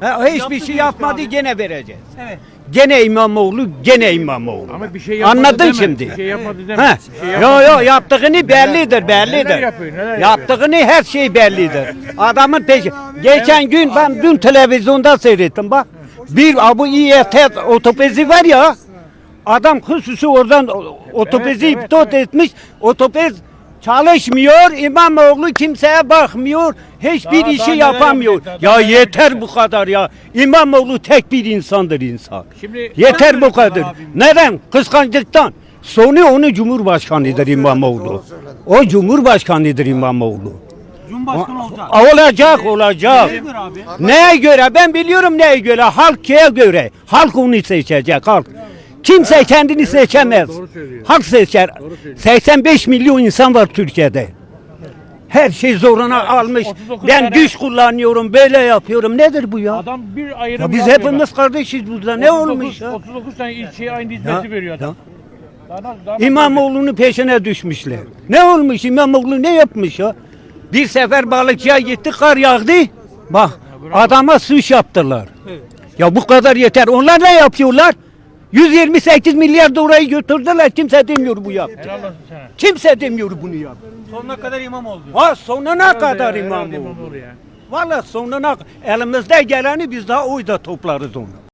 Ha, hiçbir şey yapmadı gene vereceğiz. Evet. Gene İmamoğlu, gene İmamoğlu. Ama bir şey yapmadı Anladın deme. şimdi. Bir şey yapmadı deme. Ha. Bir şey Yo yapmadı yo deme. yaptığını bellidir, bellidir. neler yapıyor, neler Yaptığını her şey bellidir. Adamın peşi. Geçen gün ben dün televizyonda seyrettim bak. Bir abu İET otopezi var ya. Adam hususi oradan o- otopezi Evet, evet, iptal evet. etmiş. Otopez çalışmıyor. İmamoğlu kimseye bakmıyor. Hiçbir Daha- işi daha neler yapamıyor. yapacak, daha Ya neler yeter bu kadar ya. İmamoğlu tek bir insandır insan. Şimdi Yeter bu kadar. abim? Neden? Kıskançlıktan. Sonu onu Cumhurbaşkanıdır İmamoğlu. O Cumhurbaşkanıdır İmamoğlu. Cumhurbaşkanı olacak. Olacak, olacak. Neye göre abi? Neye göre? Ben biliyorum neye göre. Halkıya göre. Halk onu seçecek, halk. Kimse kendini seçemez. doğru söylüyor. Halk seçer. söylüyor. 85 milyon insan var Türkiye'de. Her şey zoruna almış. 39 Ben tane- güç kullanıyorum, böyle yapıyorum. Nedir bu ya? adam bir ayrım Ya biz hepimiz bak. kardeşiz burada. Ne 39 olmuş ya? 39 tane ilçeye aynı Ya, hizmeti veriyor adam. ya. İmamoğlu'nun peşine düşmüşler. Ne olmuş İmamoğlu ne yapmış ya? Bir sefer balıkçıya gitti kar yağdı. Bak adama suç yaptılar. Ya bu kadar yeter. Onlar ne yapıyorlar? 128 milyar dolayı götürdüler. Kimse demiyor bu yaptı. Helal olsun sana. Kimse demiyor bunu yap. Sonuna kadar imam oldu. Ha sonuna kadar Herhalde İmamoğlu. İmamoğlu ya. Valla sonuna elimizde geleni biz daha oy da toplarız onu.